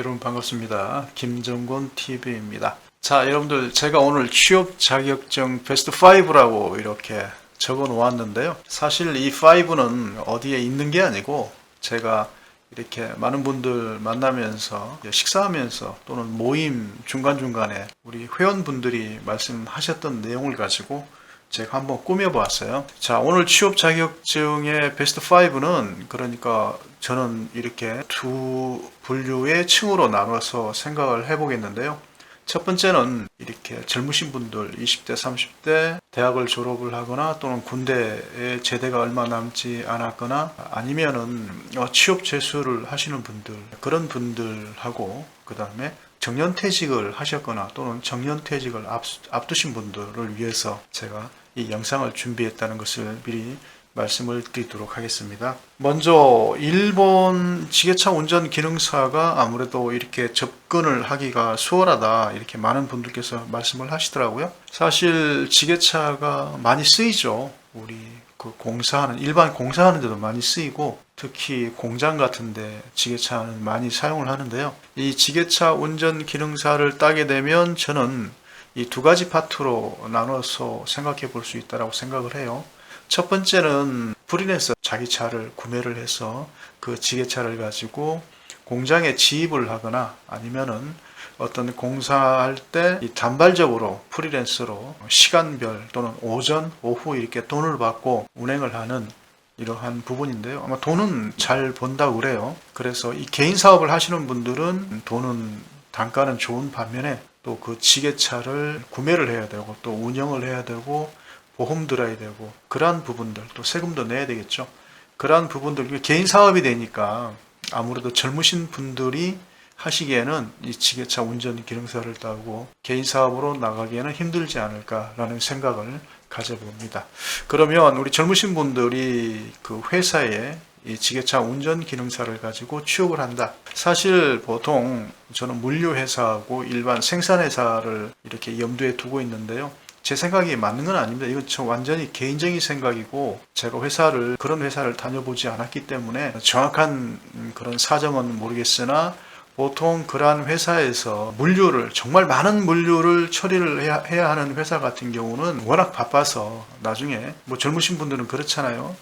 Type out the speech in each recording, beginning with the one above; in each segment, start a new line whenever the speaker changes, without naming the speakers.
여러분 반갑습니다. 김정곤 TV입니다. 자, 여러분들 제가 오늘 취업 자격증 베스트 5라고 이렇게 적어 놓았는데요. 사실 이 5는 어디에 있는 게 아니고 제가 이렇게 많은 분들 만나면서 식사하면서 또는 모임 중간중간에 우리 회원분들이 말씀하셨던 내용을 가지고 제가 한번 꾸며보았어요. 자, 오늘 취업 자격증의 베스트 5는 그러니까 저는 이렇게 두 분류의 층으로 나눠서 생각을 해보겠는데요. 첫 번째는 이렇게 젊으신 분들 20대, 30대 대학을 졸업을 하거나 또는 군대에 제대가 얼마 남지 않았거나 아니면은 어, 취업 재수를 하시는 분들 그런 분들하고 그 다음에 정년퇴직을 하셨거나 또는 정년퇴직을 앞, 앞두신 분들을 위해서 제가 이 영상을 준비했다는 것을 미리 말씀을 드리도록 하겠습니다. 먼저 일본 지게차 운전 기능사가 아무래도 이렇게 접근을 하기가 수월하다 이렇게 많은 분들께서 말씀을 하시더라고요. 사실 지게차가 많이 쓰이죠. 우리 그 공사하는 일반 공사하는 데도 많이 쓰이고 특히 공장 같은데 지게차는 많이 사용을 하는데요. 이 지게차 운전 기능사를 따게 되면 저는 이 두 가지 파트로 나눠서 생각해 볼 수 있다라고 생각을 해요. 첫 번째는 프리랜서 자기 차를 구매를 해서 그 지게차를 가지고 공장에 지입을 하거나 아니면은 어떤 공사할 때이 단발적으로 프리랜서로 시간별 또는 오전, 오후 이렇게 돈을 받고 운행을 하는 이러한 부분인데요. 아마 돈은 잘 번다고 그래요. 그래서 이 개인 사업을 하시는 분들은 돈은 단가는 좋은 반면에 또 그 지게차를 구매를 해야 되고 또 운영을 해야 되고 보험 들어야 되고 그러한 부분들 또 세금도 내야 되겠죠. 그러한 부분들 개인 사업이 되니까 아무래도 젊으신 분들이 하시기에는 이 지게차 운전 기능사를 따고 개인 사업으로 나가기에는 힘들지 않을까라는 생각을 가져봅니다. 그러면 우리 젊으신 분들이 그 회사에 이 지게차 운전 기능사를 가지고 취업을 한다. 사실 보통 저는 물류회사하고 일반 생산회사를 이렇게 염두에 두고 있는데요. 제 생각이 맞는 건 아닙니다. 이건 저 완전히 개인적인 생각이고 제가 회사를 그런 회사를 다녀보지 않았기 때문에 정확한 그런 사정은 모르겠으나 보통 그러한 회사에서 물류를 정말 많은 물류를 처리를 해야, 해야 하는 회사 같은 경우는 워낙 바빠서 나중에 뭐 젊으신 분들은 그렇잖아요.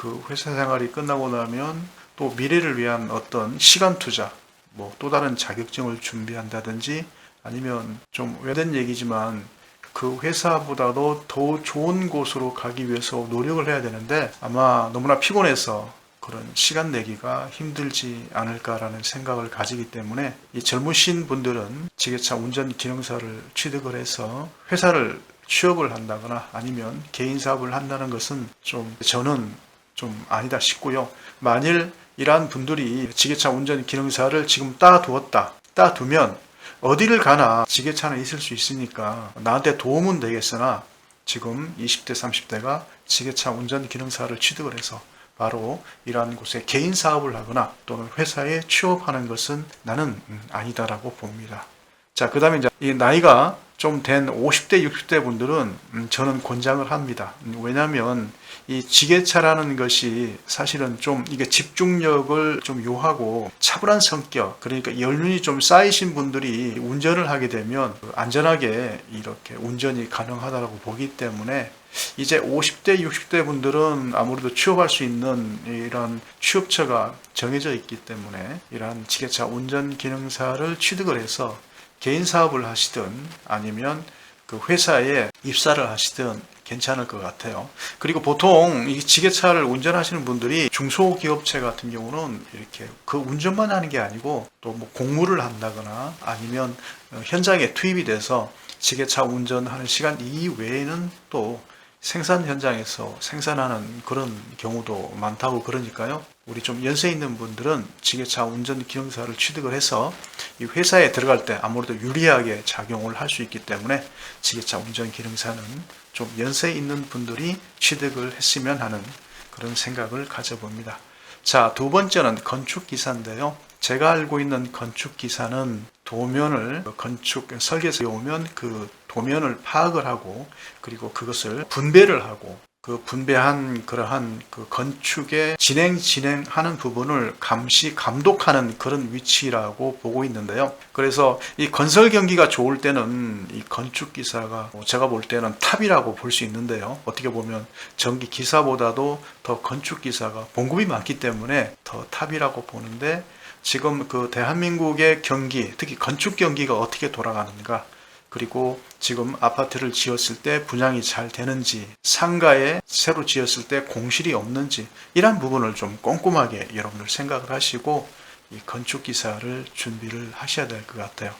그 회사 생활이 끝나고 나면 또 미래를 위한 어떤 시간 투자, 뭐 또 다른 자격증을 준비한다든지 아니면 좀 외된 얘기지만 그 회사보다도 더 좋은 곳으로 가기 위해서 노력을 해야 되는데 아마 너무나 피곤해서 그런 시간 내기가 힘들지 않을까라는 생각을 가지기 때문에 이 젊으신 분들은 지게차 운전 기능사를 취득을 해서 회사를 취업을 한다거나 아니면 개인 사업을 한다는 것은 좀 저는 좀 아니다 싶고요. 만일 이러한 분들이 지게차 운전 기능사를 지금 따두었다. 따두면 어디를 가나 지게차는 있을 수 있으니까 나한테 도움은 되겠으나 지금 20대, 30대가 지게차 운전 기능사를 취득을 해서 바로 이러한 곳에 개인 사업을 하거나 또는 회사에 취업하는 것은 나는 음, 아니다라고 봅니다. 자, 그 다음에 이제 이 나이가 좀 된 50대, 60대 분들은 음, 저는 권장을 합니다. 음, 왜냐하면 이 지게차라는 것이 사실은 좀 이게 집중력을 좀 요하고 차분한 성격, 그러니까 연륜이 좀 쌓이신 분들이 운전을 하게 되면 안전하게 이렇게 운전이 가능하다고 보기 때문에 이제 50대, 60대 분들은 아무래도 취업할 수 있는 이런 취업처가 정해져 있기 때문에 이러한 지게차 운전 기능사를 취득을 해서 개인 사업을 하시든 아니면 그 회사에 입사를 하시든 괜찮을 것 같아요. 그리고 보통 이 지게차를 운전하시는 분들이 중소기업체 같은 경우는 이렇게 그 운전만 하는 게 아니고 또 뭐 공무를 한다거나 아니면 어, 현장에 투입이 돼서 지게차 운전하는 시간 이외에는 또 생산 현장에서 생산하는 그런 경우도 많다고 그러니까요. 우리 좀 연세 있는 분들은 지게차 운전 기능사를 취득을 해서 이 회사에 들어갈 때 아무래도 유리하게 작용을 할 수 있기 때문에 지게차 운전 기능사는 좀 연세 있는 분들이 취득을 했으면 하는 그런 생각을 가져봅니다. 자, 두 번째는 건축 기사인데요. 제가 알고 있는 건축 기사는 도면을 건축 설계서에 오면 그 도면을 파악을 하고 그리고 그것을 분배를 하고 그 분배한 그러한 그 건축의 진행 진행하는 부분을 감시 감독하는 그런 위치라고 보고 있는데요. 그래서 이 건설 경기가 좋을 때는 이 건축 기사가 뭐 제가 볼 때는 탑이라고 볼 수 있는데요. 어떻게 보면 전기 기사보다도 더 건축 기사가 봉급이 많기 때문에 더 탑이라고 보는데 지금 그 대한민국의 경기, 특히 건축 경기가 어떻게 돌아가는가 그리고 지금 아파트를 지었을 때 분양이 잘 되는지, 상가에 새로 지었을 때 공실이 없는지, 이런 부분을 좀 꼼꼼하게 여러분들 생각을 하시고, 이 건축 기사를 준비를 하셔야 될 것 같아요.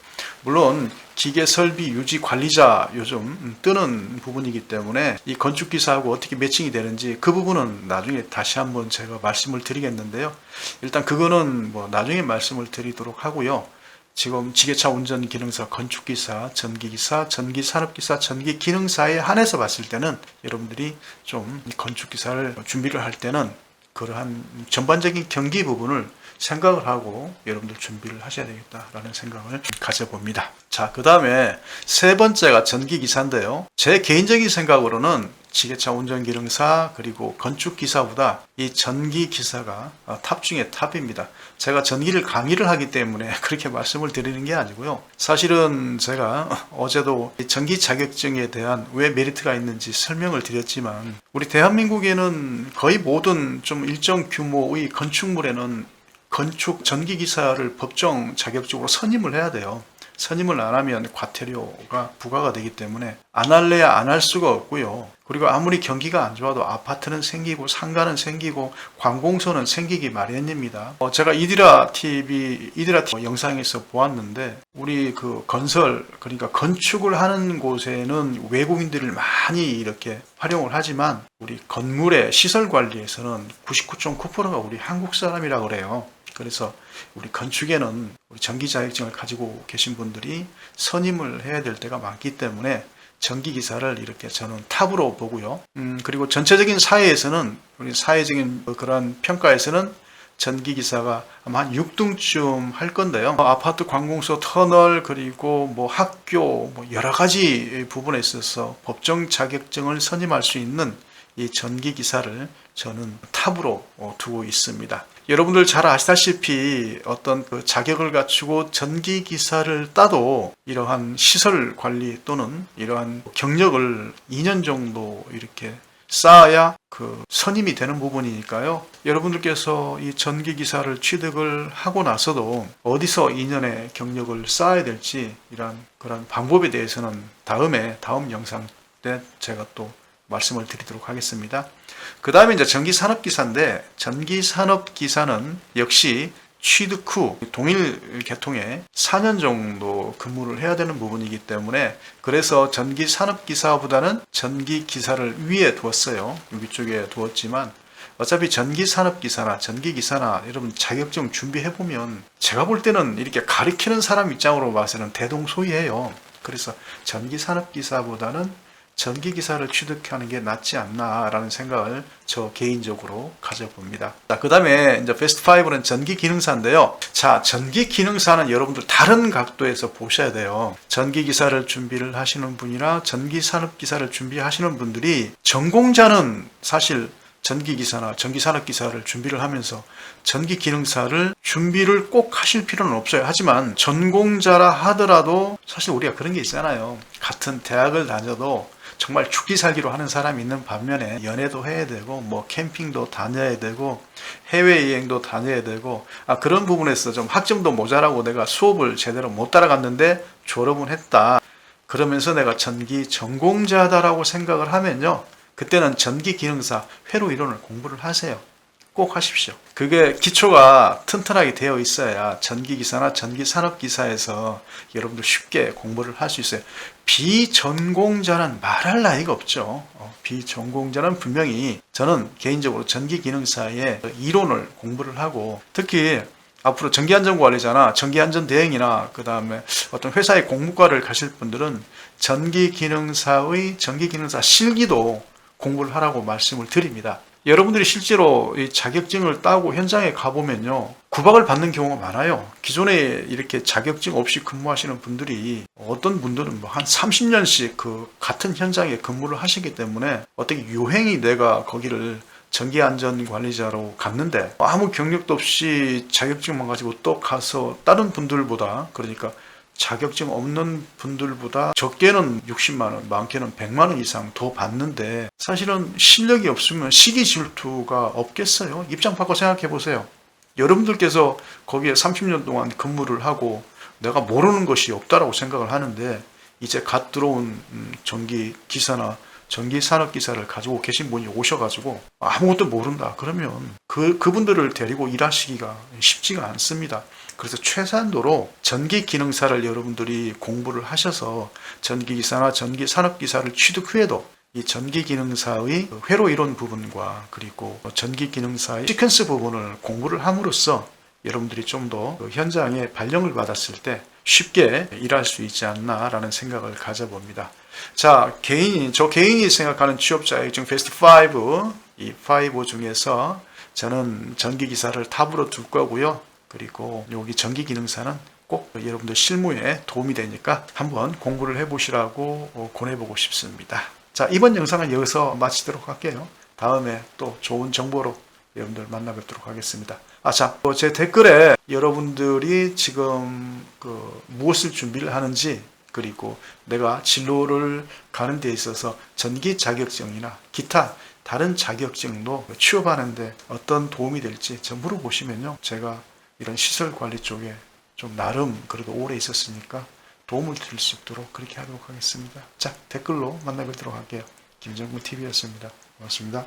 물론 기계 설비 유지 관리자 요즘 뜨는 부분이기 때문에 이 건축 기사하고 어떻게 매칭이 되는지 그 부분은 나중에 다시 한번 제가 말씀을 드리겠는데요. 일단 그거는 뭐 나중에 말씀을 드리도록 하고요. 지금 지게차 운전 기능사, 건축 기사, 전기 기사, 전기 산업 기사, 전기 기능사에 한해서 봤을 때는 여러분들이 좀이 건축 기사를 준비를 할 때는 그러한 전반적인 경기 부분을 생각을 하고 여러분들 준비를 하셔야 되겠다라는 생각을 가져봅니다. 자, 그 다음에 세 번째가 전기기사인데요. 제 개인적인 생각으로는 지게차 운전기능사 그리고 건축기사보다 이 전기기사가 탑 중에 탑입니다. 제가 전기를 강의를 하기 때문에 그렇게 말씀을 드리는 게 아니고요. 사실은 제가 어제도 이 전기 자격증에 대한 왜 메리트가 있는지 설명을 드렸지만 우리 대한민국에는 거의 모든 좀 일정 규모의 건축물에는 건축 전기 기사를 법정 자격적으로 선임을 해야 돼요. 선임을 안 하면 과태료가 부과가 되기 때문에 안 할래야 안 할 수가 없고요. 그리고 아무리 경기가 안 좋아도 아파트는 생기고 상가는 생기고 관공서는 생기기 마련입니다. 어, 제가 이디라 TV 이디라 TV 영상에서 보았는데 우리 그 건설 그러니까 건축을 하는 곳에는 외국인들을 많이 이렇게 활용을 하지만 우리 건물의 시설 관리에서는 99.9%가 우리 한국 사람이라 그래요. 그래서 우리 건축에는 우리 전기 자격증을 가지고 계신 분들이 선임을 해야 될 때가 많기 때문에 전기 기사를 이렇게 저는 탑으로 보고요. 음, 그리고 전체적인 사회에서는 우리 사회적인 그런 평가에서는 전기 기사가 아마 한 6등쯤 할 건데요. 어, 아파트 관공서 터널 그리고 뭐 학교 뭐 여러 가지 부분에 있어서 법정 자격증을 선임할 수 있는 이 전기 기사를 저는 탑으로 어, 두고 있습니다. 여러분들 잘 아시다시피 어떤 그 자격을 갖추고 전기 기사를 따도 이러한 시설 관리 또는 이러한 경력을 2년 정도 이렇게 쌓아야 그 선임이 되는 부분이니까요. 여러분들께서 이 전기 기사를 취득을 하고 나서도 어디서 2년의 경력을 쌓아야 될지 이런 그런 방법에 대해서는 다음에 다음 영상 때 제가 또 말씀을 드리도록 하겠습니다. 그 다음에 이제 전기산업기사인데, 전기산업기사는 역시 취득 후 동일 계통에 4년 정도 근무를 해야 되는 부분이기 때문에 그래서 전기 산업기사보다는 전기 기사를 위에 두었어요. 위쪽에 두었지만 어차피 전기 산업기사나 전기 기사나 여러분 자격증 준비해 보면 제가 볼 때는 이렇게 가리키는 사람 입장으로 봐서는 대동소이해요. 그래서 전기 산업기사보다는 전기 기사를 취득하는 게 낫지 않나라는 생각을 저 개인적으로 가져봅니다. 자, 그 다음에 이제 베스트 5는 전기 기능사인데요. 자, 전기 기능사는 여러분들 다른 각도에서 보셔야 돼요. 전기 기사를 준비를 하시는 분이나 전기 산업 기사를 준비하시는 분들이 전공자는 사실 전기 기사나 전기 산업 기사를 준비를 하면서 전기 기능사를 준비를 꼭 하실 필요는 없어요. 하지만 전공자라 하더라도 사실 우리가 그런 게 있잖아요. 같은 대학을 다녀도 정말 죽기 살기로 하는 사람이 있는 반면에 연애도 해야 되고 뭐 캠핑도 다녀야 되고 해외 여행도 다녀야 되고 아 그런 부분에서 좀 학점도 모자라고 내가 수업을 제대로 못 따라갔는데 졸업은 했다. 그러면서 내가 전기 전공자다라고 생각을 하면요. 그때는 전기 기능사 회로 이론을 공부를 하세요. 꼭 하십시오. 그게 기초가 튼튼하게 되어 있어야 전기기사나 전기산업기사에서 여러분들 쉽게 공부를 할 수 있어요. 비전공자는 말할 나위가 없죠. 어, 비전공자는 분명히 저는 개인적으로 전기기능사의 이론을 공부를 하고 특히 앞으로 전기안전관리자나 전기안전대행이나 그 다음에 어떤 회사의 공무과를 가실 분들은 전기기능사의 전기기능사 실기도 공부를 하라고 말씀을 드립니다. 여러분들이 실제로 이 자격증을 따고 현장에 가보면요. 구박을 받는 경우가 많아요. 기존에 이렇게 자격증 없이 근무하시는 분들이 어떤 분들은 뭐 한 30년씩 그 같은 현장에 근무를 하시기 때문에 어떻게 유행이 내가 거기를 전기안전관리자로 갔는데 아무 경력도 없이 자격증만 가지고 또 가서 다른 분들보다 그러니까 자격증 없는 분들보다 적게는 60만 원, 많게는 100만 원 이상 더 받는데 사실은 실력이 없으면 시기 질투가 없겠어요. 입장 바꿔 생각해 보세요. 여러분들께서 거기에 30년 동안 근무를 하고 내가 모르는 것이 없다라고 생각을 하는데 이제 갓 들어온 음, 전기 기사나 전기 산업 기사를 가지고 계신 분이 오셔가지고 아무것도 모른다 그러면 그 그분들을 데리고 일하시기가 쉽지가 않습니다. 그래서 최소한도로 전기 기능사를 여러분들이 공부를 하셔서 전기 기사나 전기 산업 기사를 취득 후에도 이 전기 기능사의 회로 이론 부분과 그리고 전기 기능사의 시퀀스 부분을 공부를 함으로써 여러분들이 좀 더 현장에 발령을 받았을 때 쉽게 일할 수 있지 않나라는 생각을 가져봅니다. 자, 개인이, 저 개인이 생각하는 취업 자격증 베스트 5, 이 5 중에서 저는 전기기사를 탑으로 둘 거고요. 그리고 여기 전기 기능사는 꼭 여러분들 실무에 도움이 되니까 한번 공부를 해보시라고 어, 권해보고 싶습니다. 자, 이번 영상은 여기서 마치도록 할게요. 다음에 또 좋은 정보로 여러분들 만나 뵙도록 하겠습니다. 아, 자, 어, 제 댓글에 여러분들이 지금 그 무엇을 준비를 하는지 그리고 내가 진로를 가는 데 있어서 전기 자격증이나 기타 다른 자격증도 취업하는데 어떤 도움이 될지 저 물어보시면요. 제가 이런 시설 관리 쪽에 좀 나름 그래도 오래 있었으니까 도움을 드릴 수 있도록 그렇게 하도록 하겠습니다. 자, 댓글로 만나 뵙도록 할게요. 김정구 TV였습니다. 고맙습니다.